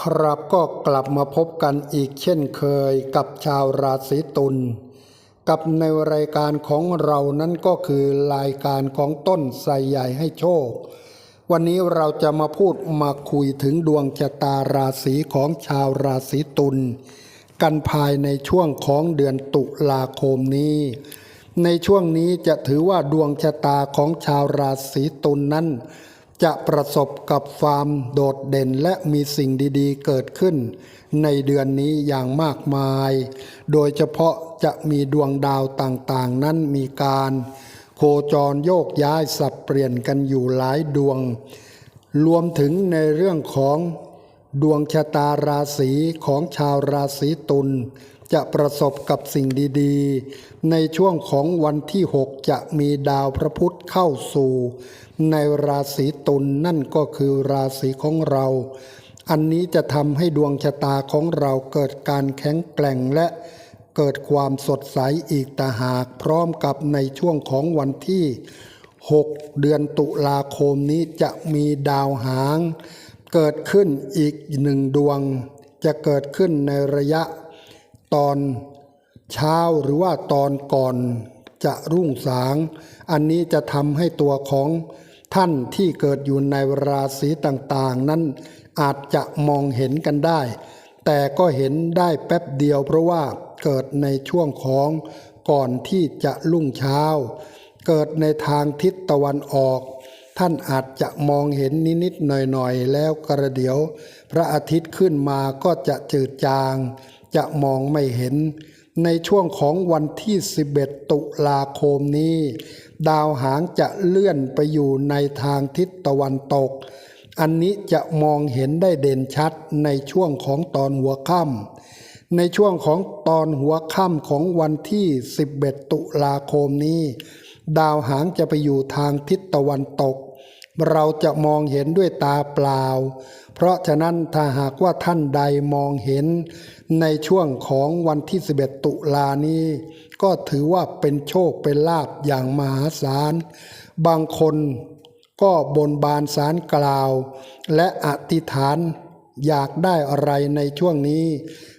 ครับก็กลับมาพบกันอีกเช่นเคยกับชาวราศีตุลกับในรายการของเรานั้นก็คือรายการของต้นไทรใหญ่ให้โชค วันนี้เราจะมาพูดมาคุยถึงดวงชะตาราศีของชาวราศีตุลกันภายในช่วงของเดือนตุลาคมนี้ ในช่วงนี้จะถือว่าดวงชะตาของชาวราศีตุลนนั้น จะประสบกับความโดดเด่นและมีสิ่งดีๆ เกิดขึ้น ในเดือนนี้อย่างมากมาย โดยเฉพาะจะมีดวงดาวต่างๆ นั้นมีการ โคจรโยกย้ายสับเปลี่ยนกันอยู่หลายดวง รวมถึงในเรื่องของดวงชะตาราศีของชาวราศีตุลจะประสบกับสิ่งดีๆ ในช่วงของวันที่ 6 จะมีดาวพระพุธ เข้าสู่ ในราศีตุลนั่นก็คือราศีของเรา อันนี้จะทำให้ดวงชะตาของเราเกิดการแข็งแกร่งและเกิดความสดใสอีกต่หากพร้อมกับในช่วงของวันที่ 6 เดือนตุลาคมนี้จะมีดาวหาง เกิดขึ้นอีกหนึ่งดวง จะเกิดขึ้นในระยะตอนเช้าหรือว่าตอนก่อน จะรุ่งสาง อันนี้จะทำให้ตัวของท่านที่เกิดอยู่ในราศีต่างๆ นั้นอาจจะมองเห็นกันได้ แต่ก็เห็นได้แป๊บเดียวเพราะว่าเกิดในช่วงของก่อนที่จะรุ่งเช้า เกิดในทางทิศตะวันออก ท่านอาจจะมองเห็นนิดๆหน่อยๆ แล้วกระเดี๋ยว พระอาทิตย์ขึ้นมาก็จะจืดจาง จะมองไม่เห็น ในช่วงของวันที่ 11 ตุลาคมนี้ ดาวหางจะเลื่อนไปอยู่ในทางทิศตะวันตก อันนี้จะมองเห็นได้เด่นชัดในช่วงของตอนหัวค่ำในช่วงของตอนหัวค่ำของวันที่ 11 ตุลาคมนี้ ดาวหางจะไปอยู่ทางทิศตะวันตก เราจะมองเห็นด้วยตาเปล่า เพราะฉะนั้นถ้าหากว่าท่านใดมองเห็นในช่วงของวันที่ 11 ตุลานี้ ก็ถือว่าเป็นโชคเป็นลาบอย่างมหาศาล บางคนก็บนบานสารกล่าว และอธิษฐานอยากได้อะไรในช่วงนี้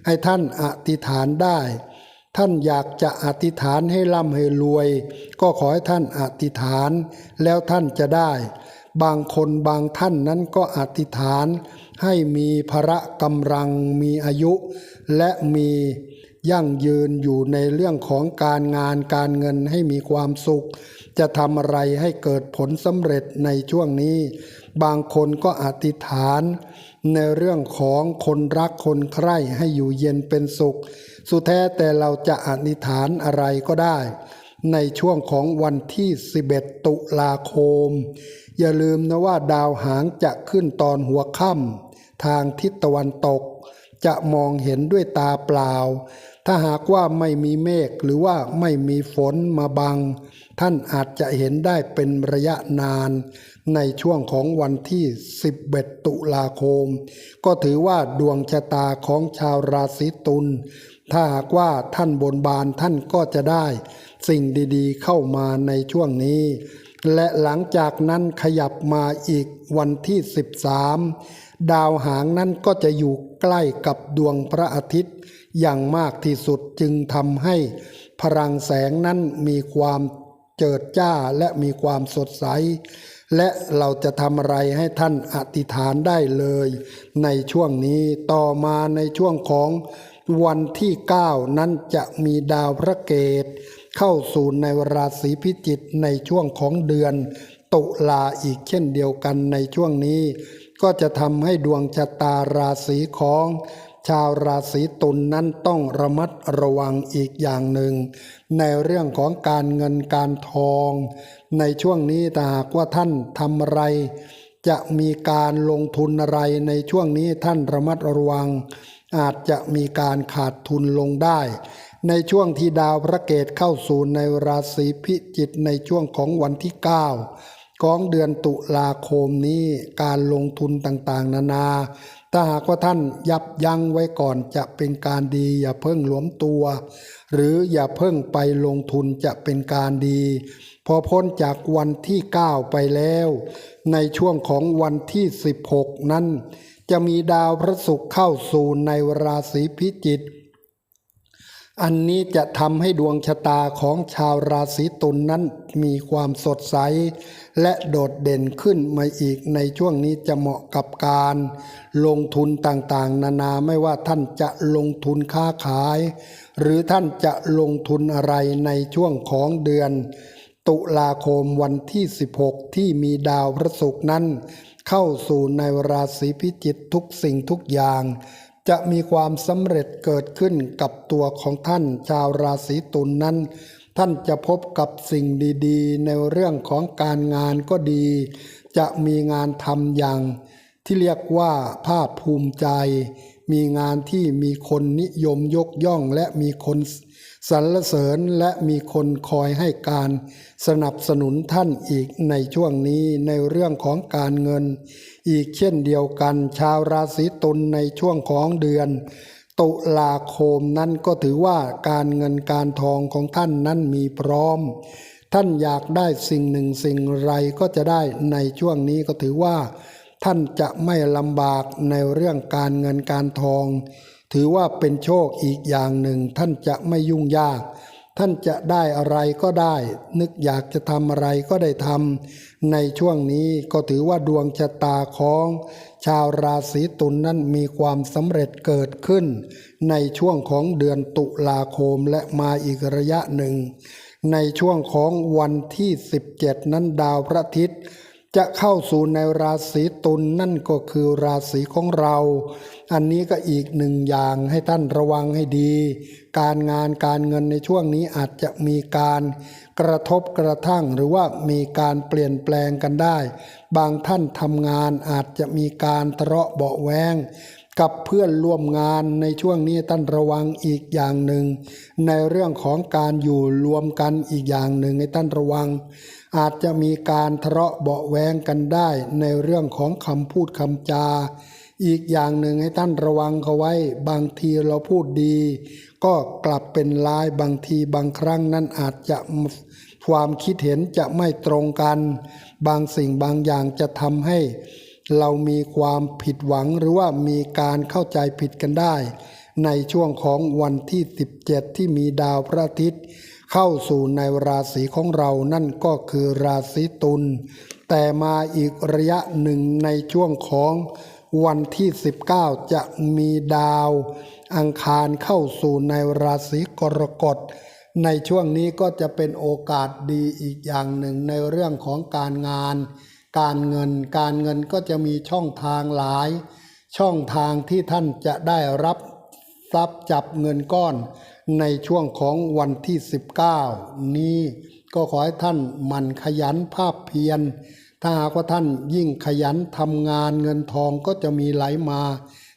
ให้ท่านอธิษฐานได้ ท่านอยากจะอธิษฐานให้ร่ำให้รวย ก็ขอให้ท่านอธิษฐานแล้วท่านจะได้ บางคนบางท่านนั้นก็อธิษฐานให้มีพระกำลังมีอายุ และมียั่งยืนอยู่ในเรื่องของการงานการเงินให้มีความสุข จะทำอะไรให้เกิดผลสำเร็จในช่วงนี้ บางคนก็อธิษฐาน ในเรื่องของคนรักคนใคร่ให้อยู่เย็นเป็นสุข สุดแท้แต่เราจะอธิษฐานอะไรก็ได้ ในช่วงของวันที่ 11 ตุลาคม อย่าลืมนะว่าดาวหางจะขึ้นตอนหัวค่ำทางทิศตะวันตก จะมองเห็นด้วยตาเปล่า ถ้าหากว่าไม่มีเมฆหรือว่าไม่มีฝนมาบัง ท่านอาจจะเห็นได้เป็นระยะนาน ในช่วงของวันที่ 11 ตุลาคม ก็ถือว่าดวงชะตาของชาวราศีตุลถ้าหากว่าท่านบนบานท่านก็จะได้ สิ่งดีๆ เข้ามาในช่วงนี้ และหลังจากนั้นขยับมาอีกวันที่ 13 ดาวหางนั้นก็จะอยู่ใกล้กับดวงพระอาทิตย์ อย่างมากที่สุดจึงทำให้พลังแสงนั้นมีความเจิดจ้าและมีความสดใส และเราจะทำอะไรให้ท่านอธิษฐานได้เลย ในช่วงนี้ต่อมาในช่วงของวันที่ 9 นั้นจะมีดาวพระเกต เข้าสู่ในราศีพิจิกในช่วงของเดือน ตุลาอีกเช่นเดียวกันในช่วงนี้ ก็จะทำให้ดวงชะตาราศีของชาวราศีตุลนนั้นต้องระมัดระวังอีกอย่างหนึ่ง ในเรื่องของการเงินการทอง ในช่วงนี้ถ้าหากว่าท่านทำอะไร จะมีการลงทุนอะไรในช่วงนี้ท่านระมัดระวัง อาจจะมีการขาดทุนลงได้ ในช่วงที่ดาวพระเกตเข้าสู่ในราศีพิจิกในช่วงของวันที่ 9 ของเดือนตุลาคมนี้การลงทุนต่างๆ นานาถ้าหากว่าท่านยับยั้งไว้ก่อนจะเป็นการดี อย่าเพิ่งหลวมตัว หรืออย่าเพิ่งไปลงทุนจะเป็นการดี พอพ้นจากวันที่ 9 ไปแล้ว ในช่วงของวันที่ 16 นั้น จะมีดาวพระศุกร์เข้าสู่ในราศีพิจิก อันนี้จะทำให้ดวงชะตาของชาวราศีตุลนนั้นมีความสดใส และโดดเด่นขึ้นมาอีกในช่วงนี้จะเหมาะกับการ ลงทุนต่างๆ นานาไม่ว่าท่านจะลงทุนค้าขาย หรือท่านจะลงทุนอะไรในช่วงของเดือน ตุลาคมวันที่ 16 ที่มีดาวพระศุกร์นั้น เข้าสู่ในราศีพิจิกทุกสิ่งทุกอย่าง จะมีความสำเร็จเกิดขึ้นกับตัวของท่านชาวราศีตุลนนั้น ท่านจะพบกับสิ่งดีๆ ในเรื่องของการงานก็ดี จะมีงานทำอย่าง ที่เรียกว่าภาคภูมิใจ มีงานที่มีคนนิยมยกย่อง และมีคนสรรเสริญและมีคนคอยให้การสนับสนุนท่านอีกในช่วงนี้ในเรื่องของการเงิน อีกเช่นเดียวกันชาวราศีตุลในช่วงของเดือน ตุลาคมนั้นก็ถือว่าการเงินการทองของท่านนั้นมีพร้อม ท่านอยากได้สิ่งหนึ่งสิ่งไรก็จะได้ในช่วงนี้ก็ถือว่า ท่านจะไม่ลำบากในเรื่องการเงินการทอง ถือว่าเป็นโชคอีกอย่างหนึ่ง ท่านจะไม่ยุ่งยาก ท่านจะได้อะไรก็ได้ นึกอยากจะทำอะไรก็ได้ทำในช่วงนี้ก็ถือว่าดวงชะตาของ ชาวราศีตุลนนั้นมีความสำเร็จเกิดขึ้น ในช่วงของเดือนตุลาคมและมาอีกระยะหนึ่ง ในช่วงของวันที่ 17 นั้นดาวพระอาทิตย์ จะเข้าสู่ในราศีตุลนนั่นก็คือราศีของเรา อันนี้ก็อีกหนึ่งอย่างให้ท่านระวังให้ดี การงานการเงินในช่วงนี้อาจจะมีการกระทบกระทั่งหรือว่ามีการเปลี่ยนแปลงกันได้ บางท่านทำงานอาจจะมีการทะเลาะเบาแวง กับเพื่อนร่วมงานในช่วงนี้ท่านระวังอีกอย่างหนึ่ง ในเรื่องของการอยู่รวมกันอีกอย่างหนึ่งให้ท่านระวัง อาจจะมีการทะเลาะเบาแวงกันได้ในเรื่องของคำพูดคำจา อีกอย่างหนึ่งให้ท่านระวังเขาไว้ บางทีเราพูดดี ก็กลับเป็นร้ายบางทีบางครั้งนั้นอาจจะความคิดเห็นจะไม่ตรงกัน บางสิ่งบางอย่างจะทำให้ เรามีความผิดหวังหรือว่ามีการเข้าใจผิดกันได้ ในช่วงของวันที่ 17 ที่มีดาวพระอาทิตย์ เข้าสู่ในราศีของเรานั่นก็คือราศีตุลแต่มาอีกระยะหนึ่งในช่วงของวันที่ 19 จะมีดาว อังคารเข้าสู่ในราศีกรกฎในช่วงนี้ก็จะเป็นโอกาสดีอีกอย่างหนึ่งในเรื่องของการงาน การเงิน การเงินก็จะมีช่องทางหลาย ช่องทางที่ท่านจะได้รับทรัพย์จับเงินก้อนในช่วงของวันที่ 19 นี้ก็ขอให้ท่านหมั่นขยันภาพเพียร ถ้าหากว่าท่านยิ่งขยันทำงานเงินทองก็จะมีไหลมา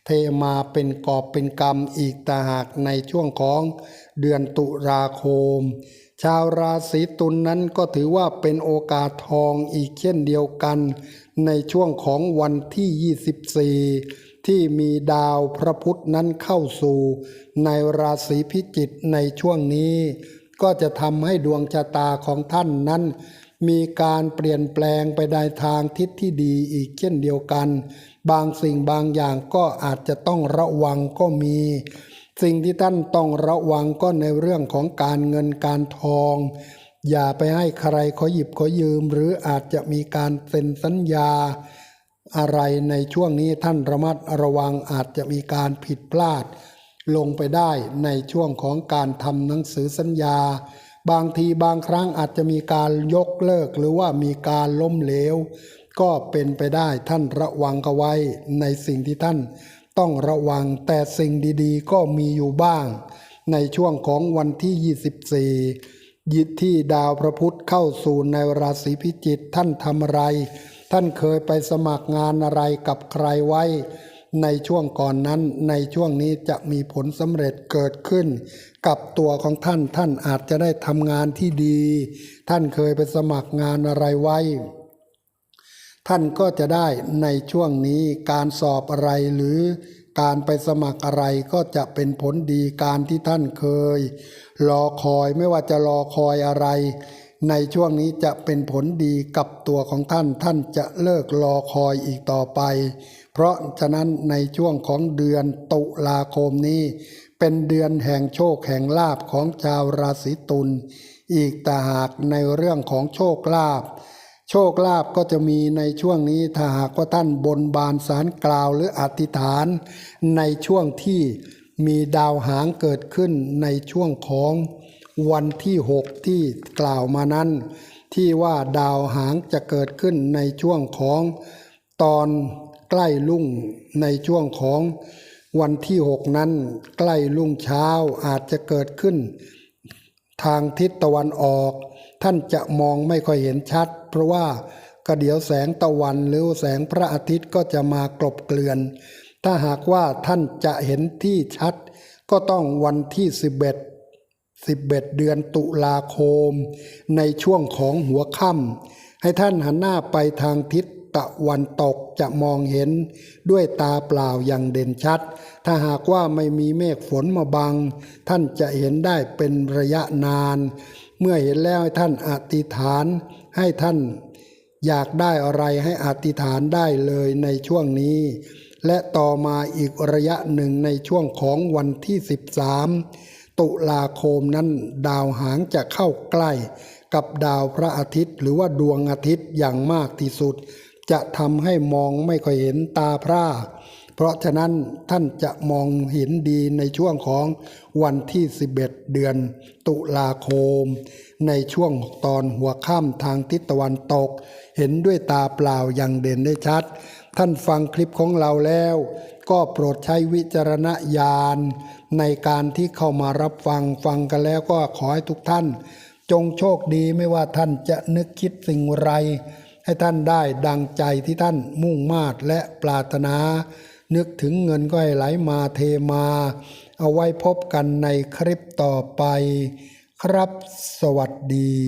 เทมาเป็นกอบเป็นกำอีกต่างหากในช่วงของเดือนตุลาคม ชาวราศีตุลนนั้นก็ถือว่าเป็นโอกาสทองอีกเช่นเดียวกัน ในช่วงของวันที่ 24 ที่มีดาวพระพุธนั้นเข้าสู่ ในราศีพิจิกในช่วงนี้ ก็จะทำให้ดวงชะตาของท่านนั้น มีการเปลี่ยนแปลงไปในทางทิศที่ดีอีกเช่นเดียวกัน บางสิ่งบางอย่างก็อาจจะต้องระวังก็มี สิ่งที่ท่านต้องระวังก็ในเรื่องของการเงินการทอง อย่าไปให้ใครขอหยิบขอยืม หรืออาจจะมีการเซ็นสัญญา อะไรในช่วงนี้ท่านระมัดระวังอาจจะมีการผิดพลาด ลงไปได้ในช่วงของการทำหนังสือสัญญา บางทีบางครั้งอาจจะมีการยกเลิกหรือว่ามีการล้มเหลว ก็เป็นไปได้ท่านระวังกันไว้ในสิ่งที่ท่าน ต้องระวังแต่สิ่งดีๆ ก็มีอยู่บ้าง ในช่วงของวันที่ 24ยิที่ดาวพระพุธเข้าสู่ในราศีพิจิกท่านทำอะไร ท่านเคยไปสมัครงานอะไรกับใครไว้ ในช่วงก่อนนั้นในช่วงนี้จะมีผลสำเร็จเกิดขึ้น กับตัวของท่านท่านอาจจะได้ทำงานที่ดี ท่านเคยไปสมัครงานอะไรไว้ ท่านก็จะได้ในช่วงนี้การสอบอะไรหรือการไปสมัครอะไรก็จะเป็นผลดีการที่ท่านเคย รอคอยไม่ว่าจะรอคอยอะไร ในช่วงนี้จะเป็นผลดีกับตัวของท่านท่านจะเลิกรอคอยอีกต่อไป เพราะฉะนั้นในช่วงของเดือนตุลาคมนี้ เป็นเดือนแห่งโชคแห่งลาภของชาวราศีตุลอีกแต่หากในเรื่องของโชคลาภ โชคลาภก็จะมีในช่วงนี้ถ้าหากว่าท่านบนบานสารกล่าวหรืออธิษฐาน ในช่วงที่มีดาวหางเกิดขึ้นในช่วงของวันที่หกที่กล่าวมานั้น ที่ว่าดาวหางจะเกิดขึ้นในช่วงของตอนใกล้ลุ่งในช่วงของวันที่หกนั้น ใกล้ลุ่งเช้าอาจจะเกิดขึ้น ทางทิศตะวันออก ท่านจะมองไม่ค่อยเห็นชัด เพราะว่ากระเดี๋ยวแสงตะวันหรือแสงพระอาทิตย์ก็จะมากลบเกลื่อน ถ้าหากว่าท่านจะเห็นที่ชัด ก็ต้องวันที่ 11 11 เดือนตุลาคม ในช่วงของหัวค่ำให้ท่านหันหน้าไปทางทิศตะวันตกจะมองเห็นด้วยตาเปล่าอย่างเด่นชัด ถ้าหากว่าไม่มีเมฆฝนมาบัง ท่านจะเห็นได้เป็นระยะนาน เมื่อเห็นแล้วให้ท่านอธิษฐานให้ท่านอยากได้อะไรให้อธิษฐานได้เลยในช่วงนี้ และต่อมาอีกระยะหนึ่งในช่วงของวันที่ 13 ตุลาคมนั้นดาวหางจะเข้าใกล้ กับดาวพระอาทิตย์ หรือว่าดวงอาทิตย์อย่างมากที่สุด จะทำให้มองไม่ค่อยเห็นตาพร่า เพราะฉะนั้นท่านจะมองเห็นดีในช่วงของวันที่ 11 เดือนตุลาคม ในช่วงตอนหัวค่ำทางทิศตะวันตก เห็นด้วยตาเปล่าอย่างเด่นได้ชัด ท่านฟังคลิปของเราแล้ว ก็โปรดใช้วิจารณญาณ ในการที่เข้ามารับฟังฟังกันแล้วก็ขอให้ทุกท่าน จงโชคดีไม่ว่าท่านจะนึกคิดสิ่งไร ให้ท่านได้ดังใจที่ท่านมุ่งมาตและปรารถนา นึกถึงเงินก็ให้ไหลมาเทมา เอาไว้พบกันในคลิปต่อไป ครับสวัสดี